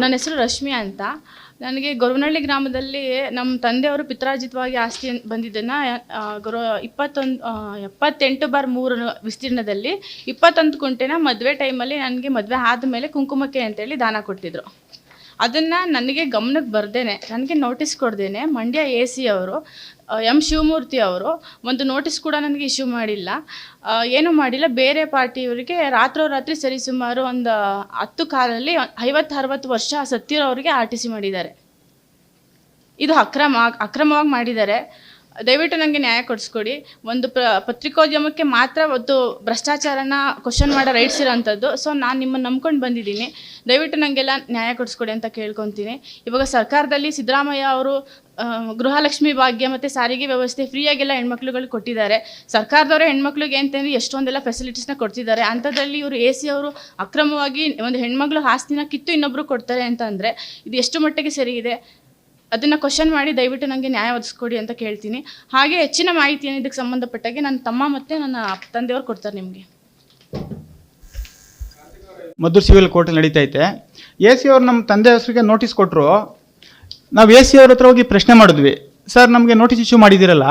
ನನ್ನ ಹೆಸರು ರಶ್ಮಿ ಅಂತ. ನನಗೆ ಗೊರವನಹಳ್ಳಿ ಗ್ರಾಮದಲ್ಲಿ ನಮ್ಮ ತಂದೆಯವರು ಪಿತ್ರಾರ್ಜಿತವಾಗಿ ಆಸ್ತಿ ಬಂದಿದ್ದನ್ನು ಗೊರ, ಇಪ್ಪತ್ತೊಂದು ಎಪ್ಪತ್ತೆಂಟು ಬಾರ್ ಮೂರು ವಿಸ್ತೀರ್ಣದಲ್ಲಿ ಇಪ್ಪತ್ತೊಂದು ಕುಂಟೆನ ಮದುವೆ ಟೈಮಲ್ಲಿ ನನಗೆ ಮದುವೆ ಆದಮೇಲೆ ಕುಂಕುಮಕ್ಕೆ ಅಂತೇಳಿ ದಾನ ಕೊಟ್ಟಿದ್ರು. ಅದನ್ನು ನನಗೆ ಗಮನಕ್ಕೆ ಬರ್ದೇನೆ, ನನಗೆ ನೋಟಿಸ್ ಕೊಡ್ದೇನೆ ಮಂಡ್ಯ ಎ ಸಿ ಅವರು ಎಂ ಶಿವಮೂರ್ತಿ ಅವರು ಒಂದು ನೋಟಿಸ್ ಕೂಡ ನನಗೆ ಇಶ್ಯೂ ಮಾಡಿಲ್ಲ. ಏನೂ ಮಾಡಿಲ್ಲ. ಬೇರೆ ಪಾರ್ಟಿಯವರಿಗೆ ರಾತ್ರೋರಾತ್ರಿ ಸರಿಸುಮಾರು ಒಂದು ಹತ್ತು ಕಾಲಲ್ಲಿ ಐವತ್ತು ಅರವತ್ತು ವರ್ಷ ಸತ್ತಿರೋರಿಗೆ ಆರ್ ಟಿ ಸಿ ಮಾಡಿದ್ದಾರೆ. ಇದು ಅಕ್ರಮ, ಅಕ್ರಮವಾಗಿ ಮಾಡಿದ್ದಾರೆ. ದಯವಿಟ್ಟು ನನಗೆ ನ್ಯಾಯ ಕೊಡಿಸ್ಕೊಡಿ. ಒಂದು ಪ್ರ, ಪತ್ರಿಕೋದ್ಯಮಕ್ಕೆ ಮಾತ್ರ ಒಂದು ಭ್ರಷ್ಟಾಚಾರನ ಕ್ವಶನ್ ಮಾಡೋ ರೈಟ್ಸ್ ಇರೋಂಥದ್ದು. ಸೊ ನಾನು ನಿಮ್ಮನ್ನು ನಂಬ್ಕೊಂಡು ಬಂದಿದ್ದೀನಿ. ದಯವಿಟ್ಟು ನನಗೆಲ್ಲ ನ್ಯಾಯ ಕೊಡಿಸ್ಕೊಡಿ ಅಂತ ಕೇಳ್ಕೊತೀನಿ. ಇವಾಗ ಸರ್ಕಾರದಲ್ಲಿ ಸಿದ್ದರಾಮಯ್ಯ ಅವರು ಗೃಹಲಕ್ಷ್ಮಿ ಭಾಗ್ಯ ಮತ್ತು ಸಾರಿಗೆ ವ್ಯವಸ್ಥೆ ಫ್ರೀಯಾಗೆಲ್ಲ ಹೆಣ್ಮಕ್ಳುಗಳು ಕೊಟ್ಟಿದ್ದಾರೆ. ಸರ್ಕಾರದವರೇ ಹೆಣ್ಮಕ್ಳಿಗೆ ಅಂತಂದರೆ ಎಷ್ಟೊಂದೆಲ್ಲ ಫೆಸಿಲಿಟೀಸ್ನ ಕೊಡ್ತಿದ್ದಾರೆ. ಅಂಥದ್ರಲ್ಲಿ ಇವರು ಎ ಸಿ ಅವರು ಅಕ್ರಮವಾಗಿ ಒಂದು ಹೆಣ್ಮಕ್ಳು ಆಸ್ತಿನ ಕಿತ್ತು ಇನ್ನೊಬ್ಬರು ಕೊಡ್ತಾರೆ ಅಂತ ಇದು ಎಷ್ಟು ಮಟ್ಟಿಗೆ ಸರಿ ಇದೆ? ಅದನ್ನು ಕ್ವಶನ್ ಮಾಡಿ ದಯವಿಟ್ಟು ನನಗೆ ನ್ಯಾಯ ಒದಗಿಸ್ಕೊಡಿ ಅಂತ ಕೇಳ್ತೀನಿ. ಹಾಗೆ ಹೆಚ್ಚಿನ ಮಾಹಿತಿಯನ್ನು ಇದಕ್ಕೆ ಸಂಬಂಧಪಟ್ಟಾಗೆ ನನ್ನ ತಮ್ಮ ಮತ್ತು ನನ್ನ ತಂದೆಯವರು ಕೊಡ್ತಾರೆ ನಿಮಗೆ. ಮದ್ದೂರು ಸಿವಿಲ್ ಕೋರ್ಟ್ ನಡೀತಾ ಐತೆ ಎ ಸಿ ಅವ್ರು ನಮ್ಮ ತಂದೆ ಹೆಸರಿಗೆ ನೋಟಿಸ್ ಕೊಟ್ಟರು ನಾವು ಎ ಸಿ ಅವ್ರ ಹತ್ರ ಹೋಗಿ ಪ್ರಶ್ನೆ ಮಾಡಿದ್ವಿ. ಸರ್, ನಮಗೆ ನೋಟಿಸ್ ಇಶ್ಯೂ ಮಾಡಿದ್ದೀರಲ್ಲ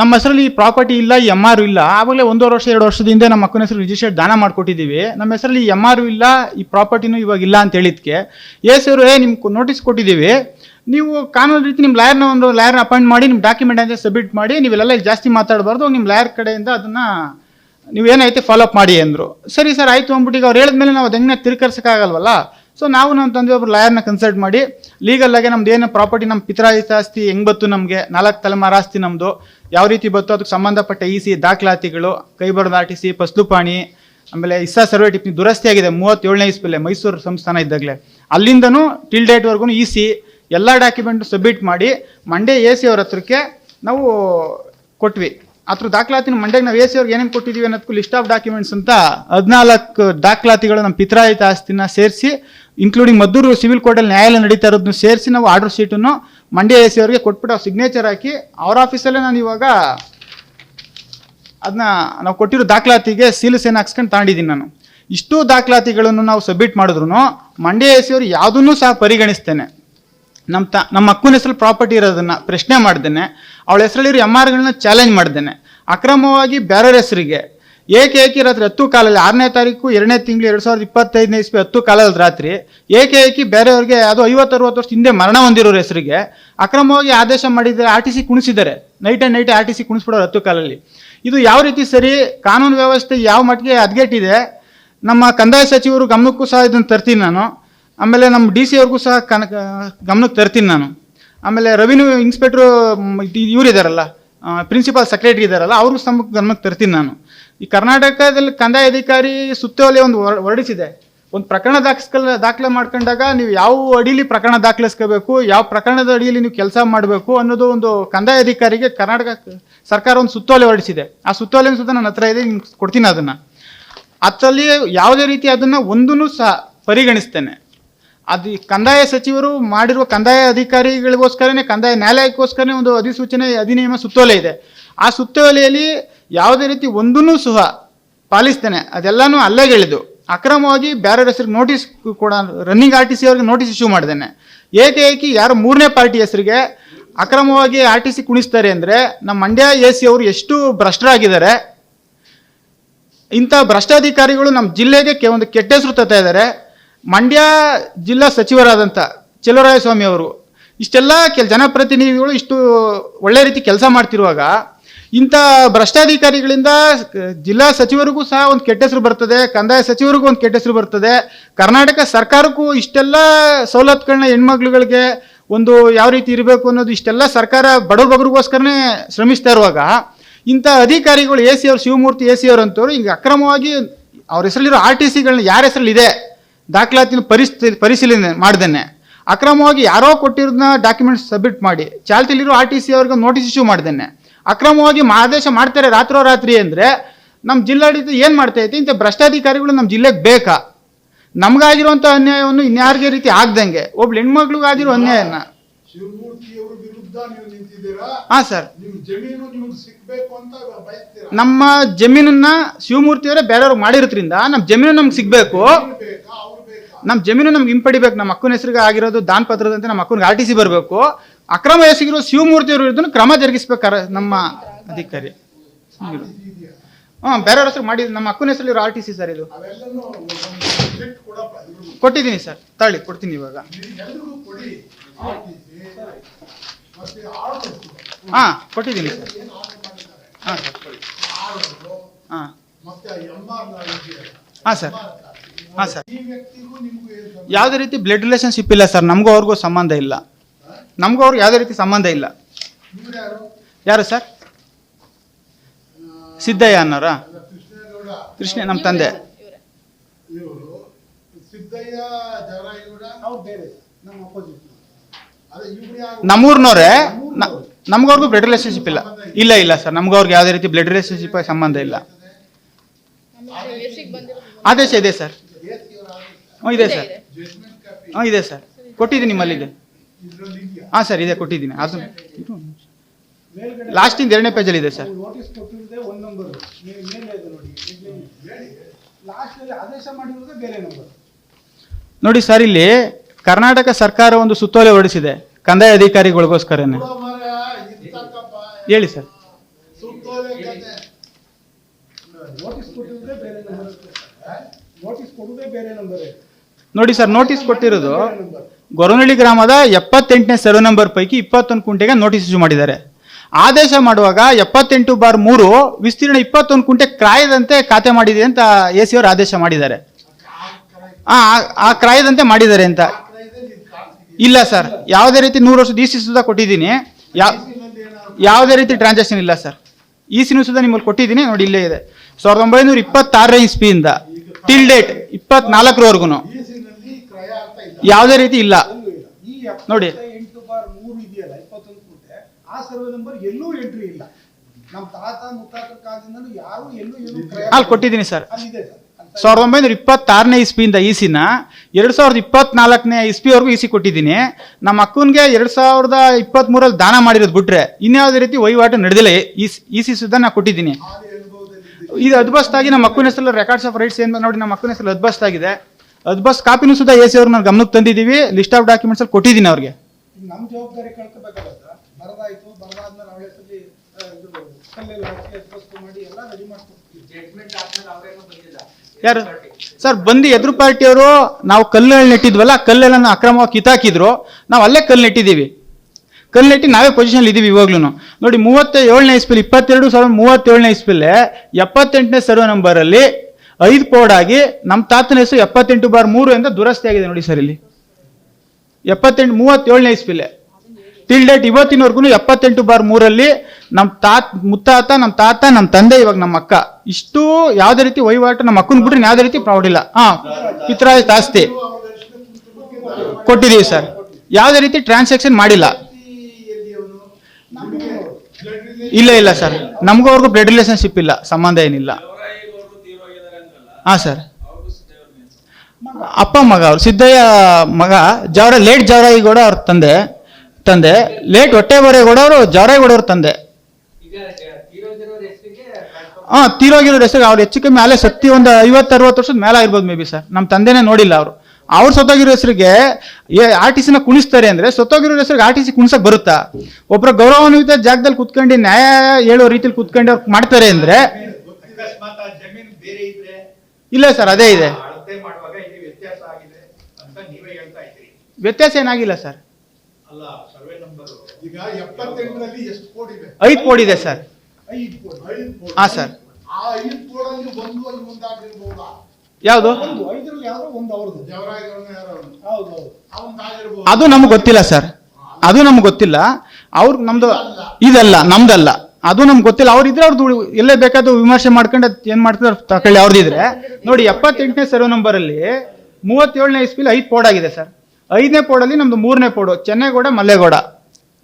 ನಮ್ಮ ಹೆಸರಲ್ಲಿ ಪ್ರಾಪರ್ಟಿ ಇಲ್ಲ ಎಂ ಆರು ಇಲ್ಲ. ಆವಾಗಲೇ ಒಂದೂವರೆ ವರ್ಷ, ಎರಡು ವರ್ಷದಿಂದ ನಮ್ಮ ಅಕ್ಕನ ಹೆಸರು ರಿಜಿಸ್ಟರ್ಡ್ ದಾನ ಮಾಡಿಕೊಟ್ಟಿದ್ದೀವಿ. ನಮ್ಮ ಹೆಸರಲ್ಲಿ ಎಂ ಆರು ಇಲ್ಲ, ಈ ಪ್ರಾಪರ್ಟಿನೂ ಇವಾಗ ಇಲ್ಲ ಅಂತ ಹೇಳಿದ್ಕೆ. ಎ ಸಿ ಅವರು, ಏ, ನಿಮ್ಗೆ ನೋಟಿಸ್ ಕೊಟ್ಟಿದ್ದೀವಿ. ನೀವು ಕಾನೂನು ರೀತಿ ನಿಮ್ಮ ಲಾಯರ್ನ ಒಂದು ಲಾಯರ್ ಅಪಾಯಿಂಟ್ ಮಾಡಿ ನಿಮ್ಮ ಡಾಕ್ಯುಮೆಂಟ್ ಅಂತ ಸಬ್ಮಿಟ್ ಮಾಡಿ ನೀವೆಲ್ಲ ಜಾಸ್ತಿ ಮಾತಾಡಬಾರ್ದು ನಿಮ್ಮ ಲಾಯರ್ ಕಡೆಯಿಂದ ಅದನ್ನು ನೀವು ಫಾಲೋ ಅಪ್ ಮಾಡಿ ಅಂದರು ಸರಿ ಸರ್, ಆಯಿತು ಅಂದ್ಬಿಟ್ಟು ಈಗ ಅವ್ರು ಹೇಳಿದ್ಮೇಲೆ ನಾವು ಅದನ್ನ ತಿರ್ಕರ್ಸೋಕ್ಕಾಗಲ್ವಲ್ಲ ಸೊ ನಾವು ನಮ್ಮ ತಂದೆ ಒಬ್ಬರು ಲಾಯರ್ನ ಕನ್ಸಲ್ಟ್ ಮಾಡಿ ಲೀಗಲ್ ಆಗಿ ನಮ್ದು ಏನು ಪ್ರಾಪರ್ಟಿ ನಮ್ಮ ಪಿತ್ರಾಯಿತ ಆಸ್ತಿ ಹೆಂಗ್ ಬತ್ತು ನಮಗೆ, ನಾಲ್ಕು ತಲೆಮಾರ ಆಸ್ತಿ ನಮ್ಮದು ಯಾವ ರೀತಿ ಬತ್ತು ಅದಕ್ಕೆ ಸಂಬಂಧಪಟ್ಟ ಇ ಸಿ ದಾಖಲಾತಿಗಳು ಕೈ ಬರೆದ ಆರ್ ಟಿ ಸಿ ಪಸ್ಲುಪಾಣಿ, ಆಮೇಲೆ ಇಸ್ಸಾ ಸರ್ವೆ ಟಿಪ್ಪಣಿ ದುರಸ್ತಿ ಆಗಿದೆ ಮೂವತ್ತೇಳನೇ ಇಸ್ಪಲ್ಲೇ ಮೈಸೂರು ಸಂಸ್ಥಾನ ಇದ್ದಾಗಲೇ. ಅಲ್ಲಿಂದನೂ ಟಿಲ್ ಡೇಟ್ವರೆಗೂ ಇ ಸಿ ಎಲ್ಲ ಡಾಕ್ಯುಮೆಂಟ್ ಸಬ್ಮಿಟ್ ಮಾಡಿ ಮಂಡ್ಯ ಎ ಸಿ ಅವ್ರ ಹತ್ರಕ್ಕೆ ನಾವು ಕೊಟ್ವಿ. ಅದ್ರ ದಾಖಲಾತಿನ ಮಂಡ್ಯಾಗ ನಾವು ಎ ಸಿ ಅವ್ರಿಗೆ ಏನೇನು ಕೊಟ್ಟಿದ್ದೀವಿ ಅನ್ನೋದಕ್ಕೂ ಲಿಸ್ಟ್ ಆಫ್ ಡಾಕ್ಯುಮೆಂಟ್ಸ್ ಅಂತ ಹದಿನಾಲ್ಕು ದಾಖಲಾತಿಗಳು ನಮ್ಮ ಪಿತ್ರಾಯಿತ ಆಸ್ತಿನ ಸೇರಿಸಿ ಇನ್ಕ್ಲೂಡಿಂಗ್ ಮದ್ದೂರು ಸಿವಿಲ್ ಕೋರ್ಟಲ್ಲಿ ನ್ಯಾಯಾಲಯ ನಡೀತಾ ಇರೋದನ್ನು ಸೇರಿಸಿ ನಾವು ಆರ್ಡರ್ ಶೀಟನ್ನು ಮಂಡ್ಯ ಎ ಸಿ ಅವ್ರಿಗೆ ಕೊಟ್ಬಿಟ್ಟು ಅವ್ರು ಸಿಗ್ನೇಚರ್ ಹಾಕಿ ಅವ್ರ ಆಫೀಸಲ್ಲೇ ನಾನು ಇವಾಗ ಅದನ್ನ ನಾವು ಕೊಟ್ಟಿರೋ ದಾಖಲಾತಿಗೆ ಸೀಲು ಸೇನೆ ಹಾಕ್ಸ್ಕೊಂಡು ತಗೊಂಡಿದ್ದೀನಿ ನಾನು. ಇಷ್ಟು ದಾಖಲಾತಿಗಳನ್ನು ನಾವು ಸಬ್ಮಿಟ್ ಮಾಡಿದ್ರು ಮಂಡ್ಯ ಎ ಸಿ ಅವರು ಯಾವುದನ್ನು ಸಹ ಪರಿಗಣಿಸ್ತೇನೆ. ನಮ್ಮ ತ, ನಮ್ಮ ಅಕ್ಕನ ಹೆಸರು ಪ್ರಾಪರ್ಟಿ ಇರೋದನ್ನು ಪ್ರಶ್ನೆ ಮಾಡ್ದೇನೆ. ಅವಳ ಹೆಸರಲ್ಲಿರೋ ಎಂ ಆರ್ಗಳನ್ನ ಚಾಲೆಂಜ್ ಮಾಡ್ದೇನೆ. ಅಕ್ರಮವಾಗಿ ಬೇರೆಯವ್ರ ಹೆಸರಿಗೆ. ಏಕೆ ಏಕಿ ರಾತ್ರಿ ಹತ್ತು ಕಾಲಲ್ಲಿ, ಆರನೇ ತಾರೀಕು, ಎರಡನೇ ತಿಂಗಳು, ಎರಡು ಸಾವಿರದ ಇಪ್ಪತ್ತೈದನೇ ಇಸ್ವಿ ಹತ್ತು ಕಾಲದ ರಾತ್ರಿ, ಏಕೆ ಏಕಿ ಬೇರೆಯವ್ರಿಗೆ, ಅದು ಐವತ್ತು, ಅರವತ್ತು ವರ್ಷ ಹಿಂದೆ ಮರಣ ಹೊಂದಿರೋರ ಹೆಸರಿಗೆ, ಅಕ್ರಮವಾಗಿ ಆದೇಶ ಮಾಡಿದರೆ R T C ಕುಣಿಸಿದ್ದಾರೆ. Night and night R T C ಕುಣಿಸ್ಬಿಡೋರು ಹತ್ತು ಕಾಲಲ್ಲಿ. ಇದು ಯಾವ ರೀತಿ ಸರಿ? ಕಾನೂನು ವ್ಯವಸ್ಥೆ ಯಾವ ಮಟ್ಟಿಗೆ ಹದಗೆಟ್ಟಿದೆ ನಮ್ಮ ಕಂದಾಯ ಸಚಿವರು ಗಮನಕ್ಕೂ ಸಹ ಇದನ್ನು ತರ್ತೀನಿ ನಾನು. ಆಮೇಲೆ ನಮ್ಮ ಡಿ ಸಿ ಅವ್ರಿಗೂ ಸಹ ಕನಕ ಗಮನಕ್ಕೆ ತರ್ತೀನಿ ನಾನು. ಆಮೇಲೆ ರೆವಿನ್ಯೂ ಇನ್ಸ್ಪೆಕ್ಟ್ರು ಇವ್ರು ಇದ್ದಾರಲ್ಲ ಪ್ರಿನ್ಸಿಪಾಲ್ ಸೆಕ್ರೆಟರಿ ಇದ್ದಾರಲ್ಲ ಅವ್ರಿಗೂ ಸಮ ಗಮನಕ್ಕೆ ತರ್ತೀನಿ ನಾನು. ಈ ಕರ್ನಾಟಕದಲ್ಲಿ ಕಂದಾಯ ಅಧಿಕಾರಿ ಸುತ್ತೋಲೆ ಒಂದು ಹೊರ- ಹೊರಡಿಸಿದೆ. ಒಂದು ಪ್ರಕರಣ ದಾಖಲ, ದಾಖಲೆ ಮಾಡ್ಕೊಂಡಾಗ ನೀವು ಯಾವ ಅಡಿಯಲ್ಲಿ ಪ್ರಕರಣ ದಾಖಲಿಸ್ಕೋಬೇಕು, ಯಾವ ಪ್ರಕರಣದ ಅಡಿಯಲ್ಲಿ ನೀವು ಕೆಲಸ ಮಾಡಬೇಕು ಅನ್ನೋದು ಒಂದು ಕಂದಾಯ ಅಧಿಕಾರಿಗೆ ಕರ್ನಾಟಕ ಸರ್ಕಾರ ಒಂದು ಸುತ್ತೋಲೆ ಹೊರಡಿಸಿದೆ. ಆ ಸುತ್ತೋಲೆ ಸುತ್ತ ನನ್ನ ಹತ್ರ ಇದೆ, ನಿಮ್ಗೆ ಕೊಡ್ತೀನಿ ಅದನ್ನು. ಅದರಲ್ಲಿ ಯಾವುದೇ ರೀತಿ ಅದನ್ನು ಒಂದೂ ಸಹ ಪರಿಗಣಿಸ್ತೇನೆ. ಅದು ಕಂದಾಯ ಸಚಿವರು ಮಾಡಿರುವ ಕಂದಾಯ ಅಧಿಕಾರಿಗಳಿಗೋಸ್ಕರನೇ, ಕಂದಾಯ ನ್ಯಾಯಾಲಯಕ್ಕೋಸ್ಕರನೇ ಒಂದು ಅಧಿಸೂಚನೆ, ಅಧಿನಿಯಮ ಸುತ್ತೋಲೆ ಇದೆ. ಆ ಸುತ್ತೋಲೆಯಲ್ಲಿ ಯಾವುದೇ ರೀತಿ ಒಂದೂ ಸಹ ಪಾಲಿಸ್ತೇನೆ. ಅದೆಲ್ಲನೂ ಅಲ್ಲೆಗಳಿದು ಅಕ್ರಮವಾಗಿ ಬೇರೆ ಹೆಸರಿಗೆ ನೋಟಿಸ್ ಕೂಡ ರನ್ನಿಂಗ್ ಆರ್ ಟಿ ಸಿ ಅವ್ರಿಗೆ ನೋಟಿಸ್ ಇಶ್ಯೂ ಮಾಡಿದ್ದೇನೆ. ಏಕೆ ಏಕಿ ಯಾರು ಮೂರನೇ ಪಾರ್ಟಿ ಹೆಸರಿಗೆ ಅಕ್ರಮವಾಗಿ ಆರ್ ಟಿ ಸಿ ಕುಣಿಸ್ತಾರೆ ಅಂದರೆ ನಮ್ಮ ಮಂಡ್ಯ ಎ ಸಿ ಅವರು ಎಷ್ಟು ಭ್ರಷ್ಟರಾಗಿದ್ದಾರೆ, ಇಂಥ ಭ್ರಷ್ಟಾಧಿಕಾರಿಗಳು ನಮ್ಮ ಜಿಲ್ಲೆಗೆ ಕೆ ಒಂದು ಕೆಟ್ಟ ಹೆಸರು ತರ್ತಾ ಇದ್ದಾರೆ ಮಂಡ್ಯ ಜಿಲ್ಲಾ ಸಚಿವರಾದಂಥ ಚೆಲುವರಾಯಸ್ವಾಮಿ ಅವರು, ಇಷ್ಟೆಲ್ಲ ಕೆಲ, ಜನಪ್ರತಿನಿಧಿಗಳು ಇಷ್ಟು ಒಳ್ಳೆ ರೀತಿ ಕೆಲಸ ಮಾಡ್ತಿರುವಾಗ ಇಂಥ ಭ್ರಷ್ಟಾಧಿಕಾರಿಗಳಿಂದ ಜಿಲ್ಲಾ ಸಚಿವರಿಗೂ ಸಹ ಒಂದು ಕೆಟ್ಟ ಹೆಸರು ಬರ್ತದೆ, ಕಂದಾಯ ಸಚಿವರಿಗೂ ಒಂದು ಕೆಟ್ಟ ಹೆಸರು ಬರ್ತದೆ. ಕರ್ನಾಟಕ ಸರ್ಕಾರಕ್ಕೂ ಇಷ್ಟೆಲ್ಲ ಸವಲತ್ತುಗಳನ್ನ ಹೆಣ್ಮಕ್ಳುಗಳಿಗೆ ಒಂದು ಯಾವ ರೀತಿ ಇರಬೇಕು ಅನ್ನೋದು ಇಷ್ಟೆಲ್ಲ ಸರ್ಕಾರ ಬಡವ್ರ ಶ್ರಮಿಸ್ತಾ ಇರುವಾಗ ಇಂಥ ಅಧಿಕಾರಿಗಳು ಎ ಸಿ ಅವರು, ಶಿವಮೂರ್ತಿ ಎ ಸಿ ಅವರು ಅಂತವ್ರು ಹಿಂಗೆ ಅಕ್ರಮವಾಗಿ ಅವ್ರ ಹೆಸರಲ್ಲಿರೋ ಆರ್ ಟಿ ಸಿಗಳನ್ನ ಯಾರ ಹೆಸರಲ್ಲಿದೆ? ದಾಖಲಾತಿನ ಪರಿಸ್ಥಿತಿ ಪರಿಶೀಲನೆ ಮಾಡ್ದೇನೆ. ಅಕ್ರಮವಾಗಿ ಯಾರೋ ಕೊಟ್ಟಿರೋದನ್ನ ಡಾಕ್ಯುಮೆಂಟ್ಸ್ ಸಬ್ಮಿಟ್ ಮಾಡಿ. ಚಾಲ್ತಿಲಿರೋ ಆರ್ ಟಿ ಸಿ ಅವ್ರಿಗೆ ನೋಟಿಸ್ ಇಶ್ಯೂ ಮಾಡ್ದೇನೆ. ಅಕ್ರಮವಾಗಿ ಆದೇಶ ಮಾಡ್ತಾರೆ ರಾತ್ರೋರಾತ್ರಿ ಅಂದರೆ ನಮ್ಮ ಜಿಲ್ಲಾಡಳಿತ ಏನು ಮಾಡ್ತಾ ಐತಿ? ಇಂಥ ಭ್ರಷ್ಟಾಧಿಕಾರಿಗಳು ನಮ್ಮ ಜಿಲ್ಲೆಗೆ ಬೇಕಾ? ನಮಗಾಗಿರುವಂಥ ಅನ್ಯಾಯವನ್ನು ಇನ್ಯಾರಿಗೆ ರೀತಿ ಆಗ್ದಂಗೆ. ಒಬ್ಳು ಹೆಣ್ಮಕ್ಳಿಗಾಗಿರೋ ಅನ್ಯಾಯನ. ಹಾಂ ಸರ್. ನಮ್ಮ ಜಮೀನನ್ನ ಶಿವಮೂರ್ತಿಯವರೇ ಬೇರೆಯವ್ರು ಮಾಡಿರೋದ್ರಿಂದ ನಮ್ಮ ಜಮೀನು ನಮ್ಗೆ ಸಿಗಬೇಕು. ನಮ್ಮ ಜಮೀನು ನಮ್ಗೆ ಹಿಂಪಡಿಬೇಕು. ನಮ್ಮ ಅಕ್ಕನ ಹೆಸರಿಗೆ ಆಗಿರೋದು ದಾನ್ ಪತ್ರದಂತೆ ನಮ್ಮ ಅಕ್ಕನಿಗೆ ಆರ್ ಟಿ ಸಿ ಬರಬೇಕು. ಅಕ್ರಮ ಎಸಗಿರೋ ಶಿವಮೂರ್ತಿ ಅವರು ಇದನ್ನು ಕ್ರಮ ಜರುಗಿಸ್ಬೇಕಾರ ನಮ್ಮ ಅಧಿಕಾರಿ. ಹಾಂ ಬೇರೆಯವ್ರ ಹೆಸರು ಮಾಡಿ, ನಮ್ಮ ಅಕ್ಕನ ಹೆಸರಲ್ಲಿ ಆರ್ ಟಿ ಸಿ ಸರ್ ಇದು. ಕೊಟ್ಟಿದ್ದೀನಿ ಸರ್, ತಳ್ಳಿ, ಕೊಡ್ತೀನಿ ಇವಾಗ. ಹಾಂ, ಕೊಟ್ಟಿದ್ದೀನಿ ಸರ್. ಹಾಂ ಸರ್. ಹಾಂ. ಹಾಂ, ಸರ್. ಹಾಂ ಸರ್? ಯಾವುದೇ ರೀತಿ ಬ್ಲಡ್ ರಿಲೇಷನ್ಶಿಪ್ ಇಲ್ಲ ಸರ್. ನಮಗೂ ಅವ್ರಿಗೂ ಸಂಬಂಧ ಇಲ್ಲ. ನಮಗೂ ಅವ್ರಿಗೆ ಯಾವುದೇ ರೀತಿ ಸಂಬಂಧ ಇಲ್ಲ. ಯಾರು? ಯಾರು ಸರ್? ಸಿದ್ದಯ್ಯ ಅನ್ನೋರಾ? ಕೃಷ್ಣ ನಮ್ಮ ತಂದೆ. ನಮ್ಮೂರ್ನವ್ರೆ ನಮ್ಗವ್ರಿಗೂ ಬ್ಲಡ್ ರಿಲೇಷನ್ಶಿಪ್ ಇಲ್ಲ. ಇಲ್ಲ. ಇಲ್ಲ ಸರ್. ನಮ್ಗವ್ರಿಗೆ ಯಾವುದೇ ರೀತಿ ಬ್ಲಡ್ ರಿಲೇಷನ್ಶಿಪ್ ಸಂಬಂಧ ಇಲ್ಲ. ಆದೇಶ ಇದೆ ಸರ್. ಹ್ಞೂ ಇದೆ ಸರ್. ಹ್ಞೂ ಇದೆ ಸರ್. ಕೊಟ್ಟಿದ್ದೀನಿ ನಿಮ್ಮಲ್ಲಿದೆ. ಇದೆ ಹಾಂ ಸರ್ ಇದೆ ಕೊಟ್ಟಿದ್ದೀನಿ. ಅದು ಲಾಸ್ಟಿಂದ ಎರಡನೇ ಪೇಜಲ್ಲಿ ಇದೆ ಸರ್. ನೋಡಿ. ಸರ್ ಇಲ್ಲಿ ಕರ್ನಾಟಕ ಸರ್ಕಾರ ಒಂದು ಸುತ್ತೋಲೆ ಹೊರಡಿಸಿದೆ. ಕಂದಾಯ ಅಧಿಕಾರಿಗಳಿಗೋಸ್ಕರನೇ. ಹೇಳಿ ಸರ್. ನೋಟಿಸ್ ಬೇರೆ ನಂಬರ್. ನೋಡಿ ಸರ್ ನೋಟಿಸ್ ಕೊಟ್ಟಿರೋದು ಗೊರನಳ್ಳಿ ಗ್ರಾಮದ ಎಪ್ಪತ್ತೆಂಟನೇ ಸರ್ವೆ ನಂಬರ್ ಪೈಕಿ ಇಪ್ಪತ್ತೊಂದು ಕುಂಟೆಗೆ ನೋಟಿಸ್ ಇಶ್ಯೂ ಮಾಡಿದ್ದಾರೆ. ಆದೇಶ ಮಾಡುವಾಗ ಎಪ್ಪತ್ತೆಂಟು ಬಾರ್ ಮೂರು ವಿಸ್ತೀರ್ಣ ಇಪ್ಪತ್ತೊಂದು ಕುಂಟೆ ಕ್ರಾಯದಂತೆ ಖಾತೆ ಮಾಡಿದೆ ಅಂತ ಎ ಸಿ ಅವರು ಆದೇಶ ಮಾಡಿದ್ದಾರೆ. ಆ ಕ್ರಾಯದಂತೆ ಮಾಡಿದ್ದಾರೆ ಅಂತ. ಇಲ್ಲ ಸರ್ ಯಾವುದೇ ರೀತಿ ನೂರು ವರ್ಷದ ಇ ಸಿ ಸುಧಾ ಕೊಟ್ಟಿದ್ದೀನಿ. ಯಾವ ಯಾವುದೇ ರೀತಿ ಟ್ರಾನ್ಸಾಕ್ಷನ್ ಇಲ್ಲ ಸರ್. ಇ ಸಿನೂ ಸುಧಾ ನಿಮ್ಮಲ್ಲಿ ಕೊಟ್ಟಿದ್ದೀನಿ ನೋಡಿ ಇಲ್ಲೇ ಇದೆ. ಸಾವಿರದ ಒಂಬೈನೂರ ಇಪ್ಪತ್ತಾರನೇ ಇಸ್ಪಿಯಿಂದ ಟಿಲ್ ಡೇಟ್ ಇಪ್ಪತ್ನಾಲ್ಕರವರೆಗೂ ಯಾವುದೇ ರೀತಿ ಇಲ್ಲ. ನೋಡಿ. ಅಲ್ಲಿ ಕೊಟ್ಟಿದ್ದೀನಿ ಸರ್. ಸಾವಿರದ ಒಂಬೈನೂರ ಇಪ್ಪತ್ತಾರನೇ ಇಸ್ಪಿಯಿಂದ ಸಿನ ಎರಡು ಸಾವಿರದ ಇಪ್ಪತ್ನಾಲ್ಕನೇ ಇಸ್ಪಿವರೆಗೂ ಇಸಿ ಕೊಟ್ಟಿದ್ದೀನಿ. ನಮ್ಮ ಅಕ್ಕನಿಗೆ ಎರಡು ಸಾವಿರದ ಇಪ್ಪತ್ತ್ಮೂರಲ್ಲಿ ದಾನ ಮಾಡಿರೋದು ಬಿಟ್ಟರೆ ಇನ್ಯಾವುದೇ ರೀತಿ ವಹಿವಾಟು ನಡೆದಿಲ್ಲ. ಸಿ ಸುದ್ದ ನಾ ಕೊಟ್ಟಿದ್ದೀನಿ. ಹಾಲಿ ಅದ್ಬಸ್ಟ್ ಆಗಿ ಅದ್ಬಸ್ತಾಗಿ ನಮ್ಮ ಮಕ್ಕಳ ಹೆಸರಲ್ಲಿ ರೆಕಾರ್ಡ್ಸ್ ಆಫ್ ರೈಟ್ಸ್ ಏನು ನೋಡಿ ನಮ್ಮ ಮಕ್ಕಳ ಹೆಸರಲ್ಲಿ ಅದ್ಬಸ್ತಾಗಿದೆ ಅದ್ಬಸ್ ಕಾಪಿನೂ ಸುದ್ದ ಎ ಸಿ ಅವ್ರು ನಾನು ಗಮನಕ್ಕೆ ತಂದಿದ್ದೀವಿ ಲಿಸ್ಟ್ ಆಫ್ ಡಾಕ್ಯುಮೆಂಟ್ಸ್ ಅಲ್ಲಿ ಕೊಟ್ಟಿದ್ದೀನಿ ಅವ್ರಿಗೆ. ನಮ್ಮ ಜವಾಬ್ದಾರಿ ಕಳ್ಕೋಬೇಕಲ್ಲ ಸರ್ ಬರದಾಯ್ತು ಬರದಾದ್ಮೇಲೆ ಅವಳ ಹೆಸರಲ್ಲಿ ಇದು ಕಲ್ಲೆಲ್ಲ ಹಾಕಿ ಅದ್ಬಸ್ತು ಮಾಡಿ ಎಲ್ಲ ರೆಡಿ ಮಾಡ್ಕೊಡ್ತೀವಿ. ಯಾರು? ಸರ್ ಬಂದು ಎದುರು ಪಾರ್ಟಿಯವರು ನಾವು ಕಲ್ಲು ನೆಟ್ಟಿದ್ವಲ್ಲ ಕಲ್ಲೆಲ್ಲ ಅಕ್ರಮವಾಗಿ ಕಿತ್ತಾಕಿದ್ರು. ನಾವು ಅಲ್ಲೇ ಕಲ್ಲು ನೆಟ್ಟಿದ್ದೀವಿ. ಕಲ್ಲು ನೆಟ್ಟಿ ನಾವೇ ಪೊಸಿಷನ್ ಇದ್ದೀವಿ ಇವಾಗ್ಲೂ ನೋಡಿ ಮೂವತ್ತ ಏಳನೇ ಇಸ್ಪಿಲ್ ಇಪ್ಪತ್ತೆರಡು ಸಾವಿರದ ಮೂವತ್ತೇಳನೇ ಇಸ್ಪಿಲ್ಲೇ ಎಪ್ಪತ್ತೆಂಟನೇ ಸರ್ವೆ ನಂಬರಲ್ಲಿ ಐದು ಕೋಡ್ ಆಗಿ ನಮ್ಮ ತಾತನ ಹೆಸರು ಎಪ್ಪತ್ತೆಂಟು ಬಾರ್ ಮೂರು ಅಂತ ದುರಸ್ತಿ ಆಗಿದೆ ನೋಡಿ ಸರ್ ಇಲ್ಲಿ. ಎಪ್ಪತ್ತೆಂಟು, ಮೂವತ್ತೇಳನೇ ಇಸ್ಪಿಲೆ ಟಿಲ್ ಡೇಟ್ ಇವತ್ತಿನವರೆಗೂ ಎಪ್ಪತ್ತೆಂಟು ಬಾರ್ ಮೂರಲ್ಲಿ ನಮ್ಮ ತಾತ, ಮುತ್ತಾತ ನಮ್ಮ ತಾತ ನಮ್ಮ ತಂದೆ ಇವಾಗ ನಮ್ಮ ಅಕ್ಕ. ಇಷ್ಟು ಯಾವುದೇ ರೀತಿ ವಹಿವಾಟು ನಮ್ಮ ಅಕ್ಕನ ಬಿಟ್ರೆ ಯಾವುದೇ ರೀತಿ ಪ್ರೌಡ್ ಇಲ್ಲ. ಹಾ, ಪಿತ್ರಾಯ ಆಸ್ತಿ ಕೊಟ್ಟಿದ್ದೀವಿ ಸರ್. ಯಾವುದೇ ರೀತಿ ಟ್ರಾನ್ಸಾಕ್ಷನ್ ಮಾಡಿಲ್ಲ ಎಲ್ಲಿ ಅವನು ನಿಮಗೆ ಬ್ಲಡ್ ರಿಲೇಷನ್ ಇಲ್ಲ ಇಲ್ಲ, ಸರ್. ನಮಗೂ ಅವ್ರಿಗೂ ಬ್ಲಡ್ ರಿಲೇಷನ್ಶಿಪ್ ಇಲ್ಲ. ಸಂಬಂಧ ಏನಿಲ್ಲ. ಹಾ, ಸರ್. ಅಪ್ಪ ಮಗ, ಅವ್ರು ಸಿದ್ದಯ್ಯ ಮಗ, ಜವರ ಲೇಟ್ ಜವರಾಯಿಗೌಡ ಅವ್ರ ತಂದೆ ತಂದೆ ಲೇಟ್ ಹೊಟ್ಟೆಬರೇಗೌಡ ಅವರು ಜವರಾಯಿಗೌಡ ಅವ್ರ ತಂದೆ. ಹಾ ತೀರೋಗಿರೋ ಹೆಸರು ಅವ್ರು ಹೆಚ್ಚು ಕಮ್ಮಿ, ಅಲ್ಲೇ ಸತ್ತಿ ಒಂದು ಐವತ್ತು, ಅರವತ್ತು ವರ್ಷದ ಮೇಲೆ ಆಗಿರ್ಬೋದು ಮೇ ಬಿ ಸರ್ ನಮ್ಮ ತಂದೆನೇ ನೋಡಿಲ್ಲ ಅವರು. ಅವ್ರು ಸತ್ತೋಗಿರೋ ಹೆಸರಿಗೆ ಆರ್ ಟಿ ಸಿನ ಕುಣಿಸ್ತಾರೆ ಅಂದ್ರೆ ಸತ್ತೋಗಿರೋ ಹೆಸರಿಗೆ ಆರ್ ಟಿ ಸಿ ಕುಣಿಸಕ್ ಬರುತ್ತಾ? ಒಬ್ಬರ ಗೌರವಾನ್ವಿತ ಜಾಗದಲ್ಲಿ ಕುತ್ಕೊಂಡು ನ್ಯಾಯ ಹೇಳೋ ರೀತಿಲಿ ಕುತ್ಕೊಂಡು ಅವ್ರು ಮಾಡ್ತಾರೆ ಅಂದ್ರೆ? ಇಲ್ಲ ಸರ್ ಅದೇ ಇದೆ. ವ್ಯತ್ಯಾಸ ಏನಾಗಿಲ್ಲ ಸರ್. ಕೋಟಿ ಇದೆ ಐದು ಕೋಡ್ ಇದೆ ಸರ್ ಹಾ, ಸರ್. ಅಲ್ಲಿ ಯಾವುದು ಅದು ನಮ್ಗೆ ಗೊತ್ತಿಲ್ಲ ಸರ್. ಅದು ನಮ್ಗೆ ಗೊತ್ತಿಲ್ಲ. ಅವ್ರ ನಮ್ದು ಇದಲ್ಲ. ನಮ್ದಲ್ಲ. ಅದು ನಮ್ಗೆ ಗೊತ್ತಿಲ್ಲ. ಅವ್ರು ಇದ್ರೆ ಅವ್ರದ್ದು ಎಲ್ಲೇ ಬೇಕಾದ್ರೂ ವಿಮರ್ಶೆ ಮಾಡ್ಕೊಂಡು ಏನು ಏನ್ ಮಾಡ್ತಾರೆ ತಕೊಳ್ಳಿ ಅವ್ರದ್ದಿದ್ರೆ ನೋಡಿ ಎಪ್ಪತ್ತೆಂಟನೇ ಸರ್ವೆ ನಂಬರಲ್ಲಿ ಮೂವತ್ತೇಳನೇ ಇಸ್ಪಿಲಿ ಐದು ಪೋಡ್ ಆಗಿದೆ ಸರ್. ಐದನೇ ಪೋಡಲ್ಲಿ ನಮ್ದು ಮೂರನೇ ಪೋಡು ಚೆನ್ನೈಗೌಡ ಮಲ್ಲೇಗೌಡ.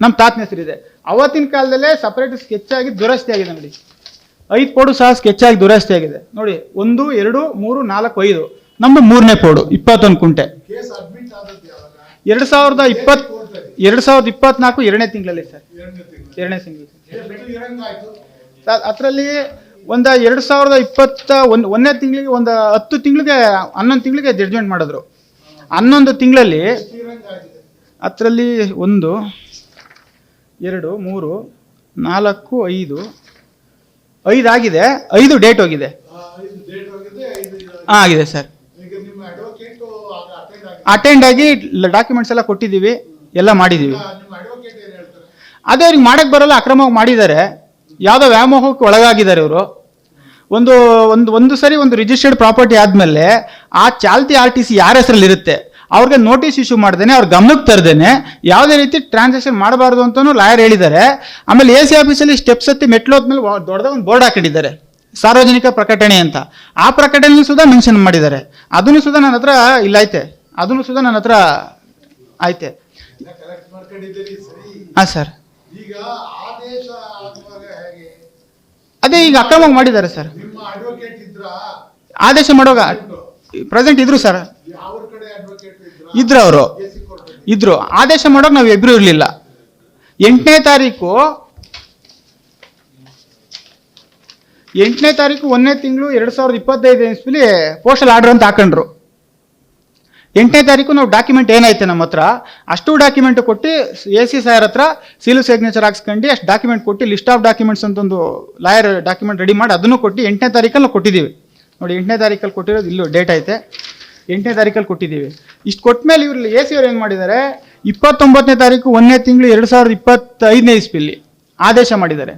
ನಮ್ಮ ತಾತನ ಹೆಸರಿದೆ ಅವತ್ತಿನ ಕಾಲದಲ್ಲೇ ಸಪರೇಟ್ ಸ್ಕೆಚ್ ಆಗಿ ದುರಸ್ತಿ ಆಗಿದೆ ನೋಡಿ. ಐದು ಪೋಡು ಸಹ ಸ್ಕೆಚ್ ಆಗಿ ದುರಸ್ತಿ ಆಗಿದೆ. ನೋಡಿ, ಒಂದು, ಎರಡು, ಮೂರು, ನಾಲ್ಕು, ಐದು. ನಮ್ದು ಮೂರನೇ ಪೋಡು, ಇಪ್ಪತ್ತೊಂದು ಕುಂಟೆ. ಎರಡು ಸಾವಿರದ ಇಪ್ಪತ್, ಎರಡು ಸಾವಿರದ ಇಪ್ಪತ್ನಾಲ್ಕು ಎರಡನೇ ತಿಂಗಳಲ್ಲಿ ಸರ್. ಎರಡನೇ ತಿಂಗಳು ಸರ್. ಅದರಲ್ಲಿ ಒಂದು ಎರಡು ಸಾವಿರದ ಇಪ್ಪತ್ತ ಒಂದು ಒಂದನೇ ತಿಂಗಳಿಗೆ ಒಂದು ಹತ್ತು ತಿಂಗಳಿಗೆ, ಹನ್ನೊಂದು ತಿಂಗಳಿಗೆ ಜಡ್ಜ್ಮೆಂಟ್ ಮಾಡಿದ್ರು. ಹನ್ನೊಂದು ತಿಂಗಳಲ್ಲಿ ಅದರಲ್ಲಿ ಒಂದು, ಎರಡು, ಮೂರು, ನಾಲ್ಕು, ಐದು ಐದು ಆಗಿದೆ ಐದು ಡೇಟ್ ಹೋಗಿದೆ. ಆಗಿದೆ. ಸರ್ ಅಟೆಂಡ್ ಆಗಿ ಡಾಕ್ಯುಮೆಂಟ್ಸ್ ಎಲ್ಲ ಕೊಟ್ಟಿದ್ದೀವಿ ಎಲ್ಲ ಮಾಡಿದ್ದೀವಿ. ಅದೇ ಅವ್ರಿಗೆ ಮಾಡಕ್ ಬರಲ್ಲ ಅಕ್ರಮವಾಗಿ ಮಾಡಿದ್ದಾರೆ. ಯಾವುದೋ ವ್ಯಾಮೋಹಕ್ಕೆ ಒಳಗಾಗಿದ್ದಾರೆ ಇವರು. ಒಂದು ಒಂದು ಒಂದು ಸರಿ ಒಂದು ರಿಜಿಸ್ಟರ್ಡ್ ಪ್ರಾಪರ್ಟಿ ಆದಮೇಲೆ ಆ ಚಾಲ್ತಿ ಆರ್ ಟಿ ಸಿ ಯಾರ ಹೆಸರಲ್ಲಿ ಇರುತ್ತೆ ಅವ್ರಿಗೆ ನೋಟಿಸ್ ಇಶ್ಯೂ ಮಾಡ್ದೇನೆ ಅವ್ರ ಗಮನಕ್ಕೆ ತರ್ದೇನೆ ಯಾವುದೇ ರೀತಿ ಟ್ರಾನ್ಸಾಕ್ಷನ್ ಮಾಡಬಾರ್ದು ಅಂತಲೂ ಲಾಯರ್ ಹೇಳಿದ್ದಾರೆ. ಆಮೇಲೆ ಎ ಸಿ ಆಫೀಸಲ್ಲಿ ಸ್ಟೆಪ್ಸ್ ಹತ್ತಿ ಮೆಟ್ಲು ಹೋದ್ಮೇಲೆ ದೊಡ್ಡದಾಗ ಒಂದು ಬೋರ್ಡ್ ಹಾಕಿದ್ದಾರೆ ಸಾರ್ವಜನಿಕ ಪ್ರಕಟಣೆ ಅಂತ. ಆ ಪ್ರಕಟಣೆಯೂ ಸುಧಾ ಮೆನ್ಷನ್ ಮಾಡಿದ್ದಾರೆ. ಅದನ್ನು ಸುದ ನನ್ನ ಹತ್ರ ಇಲ್ಲ ಐತೆ. ಅದನ್ನು ಸುದ ನನ್ನ ಹತ್ರ ಐತೆ. ಹಾಂ ಸರ್ ಅದೇ ಈಗ ಅಕ್ರಮವಾಗಿ ಮಾಡಿದ್ದಾರೆ ಸರ್ ಆದೇಶ ಮಾಡುವಾಗ ಪ್ರೆಸೆಂಟ್ ಇದ್ರು ಸರ್ ಇದ್ರ? ಅವರು. ಇದ್ರು. ಆದೇಶ ಮಾಡೋಕ್ ನಾವು ಇಬ್ರು ಇರಲಿಲ್ಲ. ಎಂಟನೇ ತಾರೀಕು ಎಂಟನೇ ತಾರೀಕು ಒಂದನೇ ತಿಂಗಳು ಎರಡು ಸಾವಿರದ ಇಪ್ಪತ್ತೈದು ಇಸ್ವಿಲಿ ಪೋಸ್ಟಲ್ ಆರ್ಡರ್ ಅಂತ ಹಾಕೊಂಡ್ರು. ಎಂಟನೇ ತಾರೀಕು ನಾವು ಡಾಕ್ಯುಮೆಂಟ್ ಏನೈತೆ ನಮ್ಮ ಹತ್ರ? ಅಷ್ಟು ಡಾಕ್ಯುಮೆಂಟ್ ಕೊಟ್ಟು ಎ ಸಿ ಸಾಯರ್ ಹತ್ರ ಸೀಲು ಸಿಗ್ನೇಚರ್ ಹಾಕ್ಸ್ಕೊಂಡು ಅಷ್ಟು ಡಾಕ್ಯುಮೆಂಟ್ ಕೊಟ್ಟು ಲಿಸ್ಟ್ ಆಫ್ ಡಾಕ್ಯುಮೆಂಟ್ಸ್ ಅಂತ ಒಂದು ಲಾಯರ್ ಡಾಕ್ಯುಮೆಂಟ್ ರೆಡಿ ಮಾಡಿ ಅದನ್ನು ಕೊಟ್ಟು ಎಂಟನೇ ತಾರೀಕಲ್ಲಿ ಕೊಟ್ಟಿದ್ದೀವಿ. ನೋಡಿ ಎಂಟನೇ ತಾರೀಕಲ್ಲಿ ಕೊಟ್ಟಿರೋದು ಇಲ್ಲೂ ಡೇಟ್ ಐತೆ. ಎಂಟನೇ ತಾರೀಕಲ್ಲಿ ಕೊಟ್ಟಿದ್ದೀವಿ. ಇಷ್ಟು ಕೊಟ್ಟ ಮೇಲೆ ಇವ್ರು ಎ ಸಿ ಅವ್ರು ಏನು ಮಾಡಿದ್ದಾರೆ? ಇಪ್ಪತ್ತೊಂಬತ್ತನೇ ತಾರೀಕು ಒಂದನೇ ತಿಂಗಳು ಎರಡು ಸಾವಿರದ ಇಪ್ಪತ್ತೈದನೇ ಇಸ್ಪಿಲ್ಲಿ ಆದೇಶ ಮಾಡಿದ್ದಾರೆ.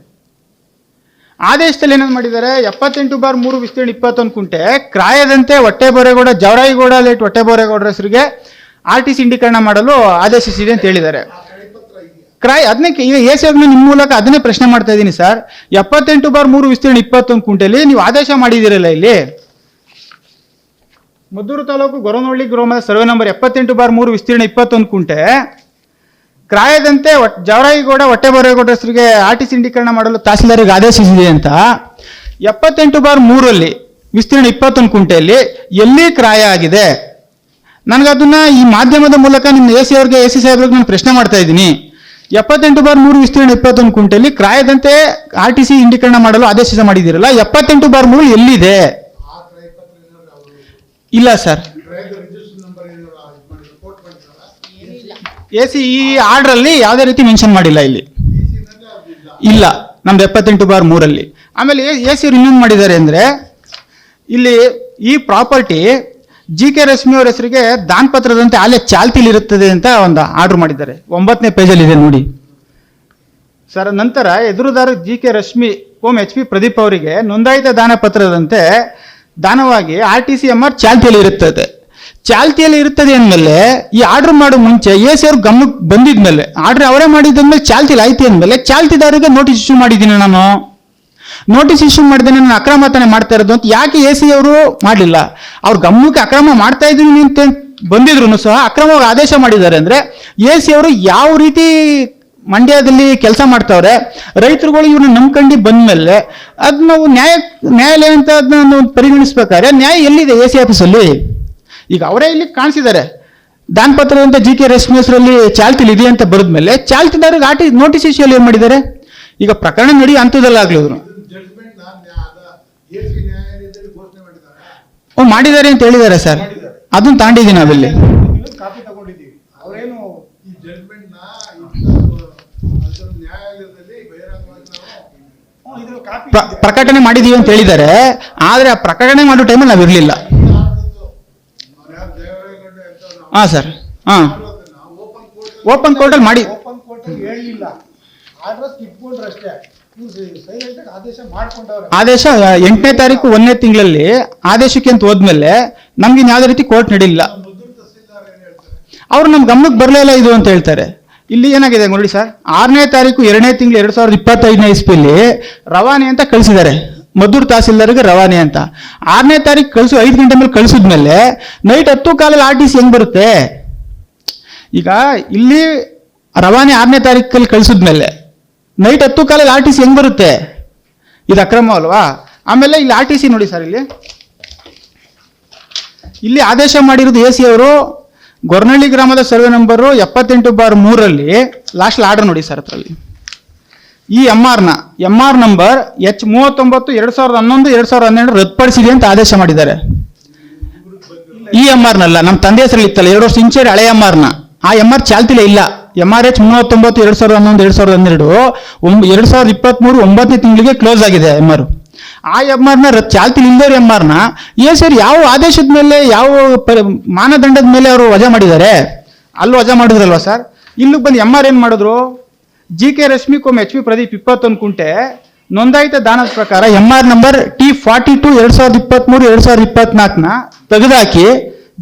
ಆದೇಶದಲ್ಲಿ ಏನೇನು ಮಾಡಿದ್ದಾರೆ? ಎಪ್ಪತ್ತೆಂಟು ಬಾರ್ ಮೂರು ವಿಸ್ತೀರ್ಣ ಇಪ್ಪತ್ತೊಂದು ಕುಂಟೆ, ಕ್ರಾಯದಂತೆ ಹೊಟ್ಟೆಬೋರೇಗೌಡ, ಜವರಾಯಿಗೌಡ, ಲೇಟ್ ಹೊಟ್ಟೆಬೋರೇಗೌಡರ ಹೆಸರಿಗೆ ಆರ್ ಟಿ ಸಿಂಡೀಕರಣ ಮಾಡಲು ಆದೇಶಿಸಿದೆ ಅಂತ ಹೇಳಿದ್ದಾರೆ. ಕ್ರಾಯ್ ಅದನ್ನೇ ಈಗ ಎ ಸಿ ನಿಮ್ಮ ಮೂಲಕ ಅದನ್ನೇ ಪ್ರಶ್ನೆ ಮಾಡ್ತಾ ಇದ್ದೀನಿ ಸರ್. ಎಪ್ಪತ್ತೆಂಟು ಬಾರ್ ಮೂರು ವಿಸ್ತೀರ್ಣ ಇಪ್ಪತ್ತೊಂದು ಕುಂಟೆಲಿ ನೀವು ಆದೇಶ ಮಾಡಿದ್ದೀರಲ್ಲ ಇಲ್ಲಿ? ಮದ್ದೂರು ತಾಲೂಕು ಗೊರವನಹಳ್ಳಿ ಗ್ರಾಮದ ಸರ್ವೆ ನಂಬರ್ ಎಪ್ಪತ್ತೆಂಟು ಬಾರ್ ಮೂರು ವಿಸ್ತೀರ್ಣ ಇಪ್ಪತ್ತೊಂದು ಕುಂಟೆ. ಕ್ರಾಯದಂತೆ ಜವರಾಯಿಗೌಡ, ಹೊಟ್ಟೆಬೋರೇಗೌಡ ಹೆಸರಿಗೆ ಆರ್ ಟಿ ಸಿಂಡೀಕರಣ ಮಾಡಲು ತಹಸೀಲ್ದಾರಿಗೆ ಆದೇಶಿಸಿದೆ ಅಂತ. ಎಪ್ಪತ್ತೆಂಟು ಬಾರ್ ಮೂರಲ್ಲಿ ವಿಸ್ತೀರ್ಣ ಇಪ್ಪತ್ತೊಂದು ಕುಂಟೆಯಲ್ಲಿ ಎಲ್ಲಿ ಕ್ರಾಯ ಆಗಿದೆ? ನನಗದನ್ನ ಈ ಮಾಧ್ಯಮದ ಮೂಲಕ ನಿಮ್ಮ ಎ ಸಿ ಅವ್ರಿಗೆ, ಎ ಸಿ ಸಾಹೇಬ್ರಿಗೆ ನಾನು ಪ್ರಶ್ನೆ ಮಾಡ್ತಾ ಇದ್ದೀನಿ. ಎಪ್ಪತ್ತೆಂಟು ಬಾರ್ ಮೂರು ವಿಸ್ತೀರ್ಣ ಇಪ್ಪತ್ತೊಂದು ಕುಂಟೆಯಲ್ಲಿ ಕ್ರಾಯದಂತೆ ಆರ್ ಟಿ ಸಿ ಇಂಡೀಕರಣ ಮಾಡಲು ಆದೇಶಿಸ ಮಾಡಿದ್ದೀರಲ್ಲ, ಎಪ್ಪತ್ತೆಂಟು ಬಾರ್ ಮೂರು ಎಲ್ಲಿದೆ ಆ ಕಡೆಪತ್ರ ಏನಾದ್ರು ಅವರು ಇಲ್ಲ ಸರ್ ಡ್ರೈವರ್ ರಿಜಿಸ್ಟರ್ ನಂಬರ್ ಏನಾದ್ರು ಇದು ಮಾಡಿದ್ರು ಕೋಟ್ ಸರ್. ಎ ಸಿ ಈ ಆರ್ಡ್ರಲ್ಲಿ ಯಾವುದೇ ರೀತಿ ಮೆನ್ಷನ್ ಮಾಡಿಲ್ಲ ಇಲ್ಲಿ. ಇಲ್ಲ ಇಲ್ಲ ನಮ್ದು ಎಪ್ಪತ್ತೆಂಟು ಬಾರ್ ಮೂರಲ್ಲಿ. ಆಮೇಲೆ ಎ ಸಿ ರಿನ್ಯೂ ಮಾಡಿದ್ದಾರೆ ಅಂದರೆ, ಇಲ್ಲಿ ಈ ಪ್ರಾಪರ್ಟಿ ಜಿ ಕೆ ರಶ್ಮಿ ಅವರ ಹೆಸರಿಗೆ ದಾನಪತ್ರದಂತೆ ಅಲ್ಲೇ ಚಾಲ್ತಿಲಿ ಇರುತ್ತದೆ ಅಂತ ಒಂದು ಆರ್ಡರ್ ಮಾಡಿದ್ದಾರೆ. ಒಂಬತ್ತನೇ ಪೇಜಲ್ಲಿ ಇದೆ ನೋಡಿ. ಸರ್, ನಂತರ ಎದುರುದಾರ ಜಿ ಕೆ ರಶ್ಮಿ, ಓಂ ಎಚ್ ಪಿ ಪ್ರದೀಪ್ ಅವರಿಗೆ ನೋಂದಾಯಿತ ದಾನ ಪತ್ರದಂತೆ ದಾನವಾಗಿ R T C M R ಚಾಲ್ತಿಯಲ್ಲಿ ಇರುತ್ತದೆ. ಚಾಲ್ತಿಯಲ್ಲಿ ಇರುತ್ತದೆ ಅಂದಮೇಲೆ ಈ ಆರ್ಡರ್ ಮಾಡೋ ಮುಂಚೆ ಎ ಸಿ ಗಮ್ಮಕ್ಕೆ ಗಮನಕ್ಕೆ ಬಂದಿದ್ಮೇಲೆ, ಆರ್ಡರ್ ಅವರೇ ಮಾಡಿದ್ಮೇಲೆ ಚಾಲ್ತಿಲಿ ಆಯ್ತು ಅಂದಮೇಲೆ ಚಾಲ್ತಿದಾರಿಗೆ ನೋಟಿಸ್ ಇಶ್ಯೂ ಮಾಡಿದ್ದೀನಿ ನಾನು. ನೋಟಿಸ್ ಇಶ್ಯೂ ಮಾಡಿದೆ ನಾನು ಅಕ್ರಮತನೆ ಮಾಡ್ತಾ ಇರೋದು ಅಂತ ಯಾಕೆ ಎ ಸಿ ಅವರು ಮಾಡಲಿಲ್ಲ? ಅವ್ರ ಗಮನಕ್ಕೆ ಅಕ್ರಮ ಮಾಡ್ತಾ ಇದ್ದೀನಿ ಅಂತ ಬಂದಿದ್ರು ಸಹ ಅಕ್ರಮವಾಗಿ ಆದೇಶ ಮಾಡಿದ್ದಾರೆ ಅಂದರೆ ಎ ಸಿ ಅವರು ಯಾವ ರೀತಿ ಮಂಡ್ಯದಲ್ಲಿ ಕೆಲಸ ಮಾಡ್ತಾವ್ರೆ, ರೈತರುಗಳು ಇವ್ರನ್ನ ನಂಬ್ಕೊಂಡು ಬಂದ್ಮೇಲೆ ಅದ್ ನಾವು ನ್ಯಾಯ, ನ್ಯಾಯಾಲಯ ಅಂತ ಅದನ್ನ ನಾವು ಪರಿಗಣಿಸ್ಬೇಕಾದ್ರೆ ನ್ಯಾಯ ಎಲ್ಲಿದೆ ಎ ಸಿ ಆಫೀಸಲ್ಲಿ? ಈಗ ಅವರೇ ಇಲ್ಲಿ ಕಾಣಿಸಿದ್ದಾರೆ ದಾನ್ ಪತ್ರದಂತ ಜಿ ಕೆ ರೇಷ್ಮೆ ಹೆಸರಲ್ಲಿ ಚಾಲ್ತಿಲಿ ಇದೆ ಅಂತ ಬರೆದ್ಮೇಲೆ ಚಾಲ್ತಿದಾರಿಗೆ ಆಟಿ ನೋಟಿಸ್ ಇಶ್ಯೂ ಏನ್ ಮಾಡಿದ್ದಾರೆ ಈಗ ಪ್ರಕರಣ ನಡಿ ಅಂಥದ್ದಲ್ಲಾಗ್ಲಿದ್ರು ಓ ಮಾಡಿದ್ದಾರೆ ಅಂತ ಹೇಳಿದ್ದಾರೆ ಸರ್. ಅದನ್ನ ತಾಂಡಿದ್ದೀವಿ ನಾವಿಲ್ಲಿ ಕಾಪಿ ತಗೊಂಡಿದ್ದೀವಿ ಅವರೇನು ಈ ಜಡ್ಜ್ಮೆಂಟ್ನ ಅದರ ನ್ಯಾಯಾಲಯದಲ್ಲಿ ಬಹಿರಂಗವಾಗಿ ನಾವು ಹ್ಮ್, ಇದ್ರ ಕಾಪಿ ಪ್ರ- ಪ್ರಕಟಣೆ ಮಾಡಿದೀವಿ ಅಂತ ಹೇಳಿದ್ದಾರೆ. ಆದರೆ ಆ ಪ್ರಕಟಣೆ ಮಾಡೋ ಟೈಮಲ್ಲಿ ನಾವು ಇರಲಿಲ್ಲ. ಹಾಂ ಸರ್. ಹಾಂ. ಓಪನ್ ಕೋರ್ಟ್ ಓಪನ್ ಕೋರ್ಟಲ್ಲಿ ಮಾಡಿ ಆದೇಶ ಎಂಟನೇ ತಾರೀಕು ಒಂದನೇ ತಿಂಗಳಲ್ಲಿ ಆದೇಶಕ್ಕೆ ಅಂತ ಹೋದ್ಮೇಲೆ ನಮ್ಗೆ ಯಾವುದೇ ರೀತಿ ಕೋರ್ಟ್ ನಡೀಲಿಲ್ಲ ಅವ್ರು ನಮ್ಮ ಗಮನಕ್ಕೆ ಬರಲೇ ಇಲ್ಲ ಇದು ಅಂತ ಹೇಳ್ತಾರೆ. ಇಲ್ಲಿ ಏನಾಗಿದೆ ನೋಡಿ ಸರ್, ಆರನೇ ತಾರೀಕು ಎರಡನೇ ತಿಂಗಳು ಎರಡು ಸಾವಿರದ ಇಪ್ಪತ್ತೈದನೇ ಇಸ್ಪಿಲಿ ರವಾನೆ ಅಂತ ಕಳಿಸಿದ್ದಾರೆ. ಮದ್ದೂರು ತಹಸೀಲ್ದಾರ್ಗೆ ರವಾನೆ ಅಂತ. ಆರನೇ ತಾರೀಕು ಕಳಿಸು, ಐದು ಗಂಟೆ ಮೇಲೆ ಕಳಿಸಿದ್ಮೇಲೆ ನೈಟ್ ಹತ್ತು ಕಾಲಲ್ಲಿ ಆರ್ ಟಿ ಸಿ ಹೆಂಗ್ ಬರುತ್ತೆ? ಈಗ ಇಲ್ಲಿ ರವಾನೆ ಆರನೇ ತಾರೀಕಲ್ಲಿ ಕಳಿಸಿದ್ಮೇಲೆ ನೈಟ್ ಹತ್ತು ಕಾಲಲ್ಲಿ ಆರ್ ಟಿ ಸಿ ಹೆಂಗ್ ಬರುತ್ತೆ? ಇದು ಅಕ್ರಮ ಅಲ್ವಾ? ಆಮೇಲೆ ಇಲ್ಲಿ ಆರ್ ಟಿ ಸಿ ನೋಡಿ ಸರ್ ಇಲ್ಲಿ. ಇಲ್ಲಿ ಆದೇಶ ಮಾಡಿರೋದು ಎ ಸಿ ಅವರು ಗೊರ್ನಳ್ಳಿ ಗ್ರಾಮದ ಸರ್ವೆ ನಂಬರು ಎಪ್ಪತ್ತೆಂಟು ಬಾರ್ ಮೂರಲ್ಲಿ ಲಾಸ್ಟ್ ಆರ್ಡರ್ ನೋಡಿ ಸರ್ ಅದರಲ್ಲಿ ಈ ಎಂ ಆರ್ನ ಎಂ ಆರ್ ನಂಬರ್ ಎಚ್ ಮೂವತ್ತೊಂಬತ್ತು ಎರಡು ಸಾವಿರದ ಹನ್ನೊಂದು, ಎರಡು ಸಾವಿರದ ಹನ್ನೆರಡು ರದ್ದುಪಡಿಸಿದೆ ಅಂತ ಆದೇಶ ಮಾಡಿದ್ದಾರೆ. ಈ ಎಂ ಆರ್ನಲ್ಲ ನಮ್ಮ ತಂದೆ ಹೆಸರಲ್ಲಿ ಇತ್ತಲ್ಲ, ಎರಡು ವರ್ಷ ಇಂಚೇರಿ ಹಳೆ ಎಂ ಆರ್ನ ಆ ಎಂ ಆರ್ ಚಾಲ್ತಿಲೇ ಇಲ್ಲ. ಎಂ ಆರ್ ಎಚ್ ಮೂವತ್ತೊಂಬತ್ತು, ಎರಡು ಸಾವಿರದ ಹನ್ನೊಂದು, ಎರಡು ಸಾವಿರದ ಹನ್ನೆರಡು ಎರಡು ಸಾವಿರದ ಇಪ್ಪತ್ತ್ಮೂರು ಒಂಬತ್ತನೇ ತಿಂಗಳಿಗೆ ಕ್ಲೋಸ್ ಆಗಿದೆ ಎಂ ಆರ್ ಆ ಎಂ ಆರ್ನ ಚಾಲ್ತಿಲಿ ಇಲ್ಲದೇ ಎಂ ಆರ್ನ ಏ ಸರ್ ಯಾವ ಆದೇಶದ ಮೇಲೆ, ಯಾವ ಮಾನದಂಡದ ಮೇಲೆ ಅವರು ವಜಾ ಮಾಡಿದ್ದಾರೆ? ಅಲ್ಲೂ ವಜಾ ಮಾಡಿದ್ರಲ್ವಾ ಸರ್? ಇಲ್ಲಿಗೆ ಬಂದು ಎಂ ಆರ್ ಏನು ಮಾಡಿದ್ರು? ಜಿ ಕೆ ರಶ್ಮಿ ಕೊಮ್ ಎಚ್ ಪಿ ಪ್ರದೀಪ್ ಇಪ್ಪತ್ತೊಂದು ಕುಂಟೆ ನೋಂದಾಯಿತ ದಾನದ ಪ್ರಕಾರ M R number T forty two ಎರಡು ಸಾವಿರದ ಇಪ್ಪತ್ತ್ಮೂರು ಎರಡು ಸಾವಿರದ ಇಪ್ಪತ್ನಾಲ್ಕನ ತೆಗೆದಾಕಿ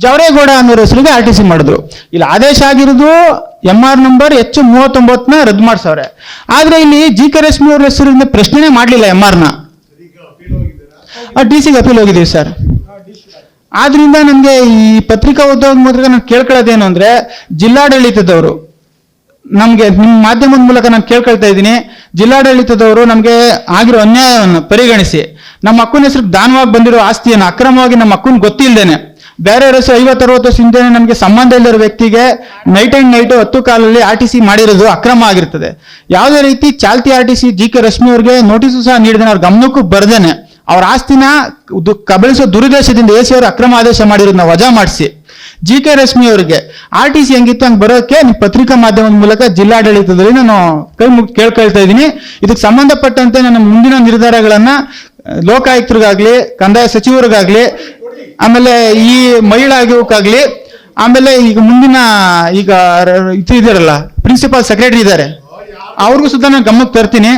ಜವರೇಗೌಡ ಅನ್ನೋ ಹೆಸರಿಗೆ ಆರ್ ಟಿ ಸಿ ಮಾಡಿದ್ರು. ಇಲ್ಲಿ ಆದೇಶ ಆಗಿರೋದು ಎಂ ಆರ್ ನಂಬರ್ ಎಚ್ ಮೂವತ್ತೊಂಬತ್ತನ ರದ್ದು ಮಾಡಿಸವ್ರೆ. ಆದ್ರೆ ಇಲ್ಲಿ ಜಿ ಕೆ ರಶ್ಮಿ ಅವ್ರ ಹೆಸರಿಂದ ಪ್ರಶ್ನೆನೇ ಮಾಡಲಿಲ್ಲ ಎಂ ಆರ್ನ ಡಿ ಸಿಗೆ ಅಪೀಲ್ ಹೋಗಿದ್ದೀವಿ ಸರ್ ಆದ್ರಿಂದ ನನಗೆ ಈ ಪತ್ರಿಕಾ ಉದ್ಯೋಗ ಮೂಲಕ ನಾನು ಕೇಳ್ಕೊಳ್ಳೋದೇನು ಅಂದ್ರೆ ಜಿಲ್ಲಾಡಳಿತದವರು. ನಮಗೆ ನಿಮ್ಮ ಮಾಧ್ಯಮದ ಮೂಲಕ ನಾನು ಕೇಳ್ಕೊಳ್ತಾ ಇದ್ದೀನಿ. ಜಿಲ್ಲಾಡಳಿತದವರು ನಮಗೆ ಆಗಿರೋ ಅನ್ಯಾಯವನ್ನು ಪರಿಗಣಿಸಿ. ನಮ್ಮ ಅಕ್ಕನ ಹೆಸರು ದಾನವಾಗಿ ಬಂದಿರೋ ಆಸ್ತಿಯನ್ನು ಅಕ್ರಮವಾಗಿ ನಮ್ಮ ಅಕ್ಕನ ಗೊತ್ತಿಲ್ಲದೇನೆ ಬೇರೆ ಹೆಸರು ಐವತ್ತು, ಅರವತ್ತು ವರ್ಷ ನಮಗೆ ಸಂಬಂಧ ಇಲ್ಲದ ವ್ಯಕ್ತಿಗೆ ನೈಟ್ ಅಂಡ್ ನೈಟ್ ಹತ್ತು ಕಾಲಲ್ಲಿ ಆರ್ ಟಿ ಸಿ ಮಾಡಿರೋದು ಅಕ್ರಮ ಆಗಿರ್ತದೆ. ಯಾವುದೇ ರೀತಿ ಚಾಲ್ತಿ R T C G K Rashmi ಅವ್ರಿಗೆ ನೋಟಿಸು ಸಹ ನೀಡಿದ ಅವ್ರ ಗಮನಕ್ಕೂ ಬರ್ದೇನೆ. ಅವ್ರ ಆಸ್ತಿನ ಕಬಳಿಸೋ ದುರುದ್ದೇಶದಿಂದ ಎ ಸಿ ಅವರು ಅಕ್ರಮ ಆದೇಶ ಮಾಡಿರೋದನ್ನ ವಜಾ ಮಾಡಿಸಿ. ಜಿ ಕೆ ರಶ್ಮಿ ಅವರಿಗೆ ಆರ್ ಟಿ ಸಿ ಹೆಂಗಿತ್ತು ಹಂಗೆ ಬರೋಕೆ ನಿಮ್ಮ ಪತ್ರಿಕಾ ಮಾಧ್ಯಮದ ಮೂಲಕ ಜಿಲ್ಲಾಡಳಿತದಲ್ಲಿ ನಾನು ಕೈ ಮುಗಿ ಕೇಳ್ಕೊಳ್ತಾ ಇದ್ದೀನಿ. ಇದಕ್ಕೆ ಸಂಬಂಧಪಟ್ಟಂತೆ ನನ್ನ ಮುಂದಿನ ನಿರ್ಧಾರಗಳನ್ನು ಲೋಕಾಯುಕ್ತರಿಗಾಗಲಿ, ಕಂದಾಯ ಸಚಿವರಿಗಾಗಲಿ, ಆಮೇಲೆ ಈ ಮಹಿಳಾ ಆಯೋಗಕ್ಕಾಗ್ಲಿ, ಆಮೇಲೆ ಈಗ ಮುಂದಿನ, ಈಗ ಇದು ಇದಾರಲ್ಲ ಪ್ರಿನ್ಸಿಪಾಲ್ ಸೆಕ್ರೆಟರಿ ಇದ್ದಾರೆ. ಅವ್ರಿಗೂ ಸುತ್ತ ನಾನು ಗಮನಕ್ಕೆ ತರ್ತೀನಿ.